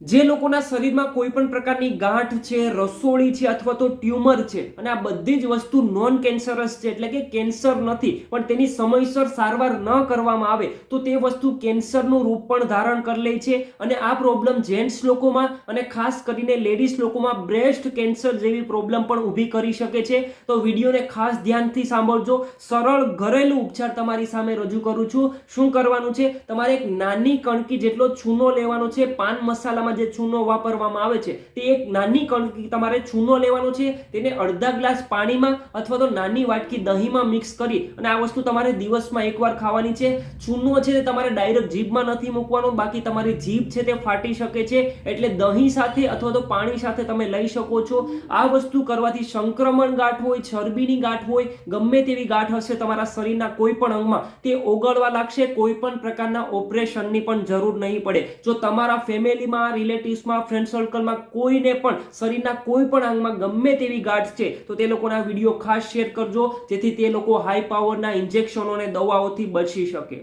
જે લોકોના શરીરમાં કોઈ પણ પ્રકારની ગાંઠ છે, રસોળી છે અથવા તો ટ્યુમર છે, અને આ બધી જ વસ્તુ નોન કેન્સરસ છે, એટલે કે કેન્સર નથી, પણ તેની સમયસર સારવાર ન કરવામાં આવે, તો તે વસ્તુ કેન્સરનું રૂપ પણ ધારણ કરી લે છે, અને આ પ્રોબ્લેમ જેન્ટ્સ લોકોમાં, અને ખાસ કરીને લેડીઝ લોકોમાં બ્રેસ્ટ કેન્સર જેવી પ્રોબ્લેમ પણ ઊભી કરી શકે છે. તો વિડીયોને ખાસ ધ્યાનથી સાંભળજો. સરળ ઘરેલું ઉપચાર તમારી સામે રજૂ કરું છું. શું કરવાનું છે? તમારે એક નાની કણકી જેટલો ચૂનો લેવાનો છે, પાન મસાલામાં જે ચૂનો વાપરવામાં આવે છે, તે એક નાની કણકી તમારે ચૂનો લેવાનો છે, તેને અડધા ગ્લાસ પાણીમાં અથવા તો નાની વાટકી દહીંમાં મિક્સ કરી અને આ વસ્તુ તમારે દિવસમાં એકવાર ખાવાની છે. ચૂનો છે તે તમારે ડાયરેક્ટ જીભમાં નથી મૂકવાનો, બાકી તમારી જીભ છે તે ફાટી શકે છે, એટલે દહીં સાથે અથવા તો પાણી સાથે તમે લઈ શકો છો. આ વસ્તુ કરવાથી સંક્રમણ ગાંઠ હોય, ચરબીની ગાંઠ હોય, ગમે તેવી ગાંઠ હશે તમારા શરીરના કોઈ પણ અંગમાં, તે ઓગળવા લાગશે, કોઈ પણ પ્રકારના ઓપરેશનની પણ જરૂર નહીં પડે. જો તમારા ફેમિલીમાં રિલેટિવ્સમાં ફ્રેન્ડ સર્કલમાં કોઈને પણ, શરીરના કોઈ પણ અંગમાં ગમે તેવી ગાંઠ છે, તો તે લોકોના વીડિયો ખાસ શેર કરજો, જેથી તે લોકો હાઈ પાવરના ઇન્જેક્શનો અને દવાઓથી બચી શકે.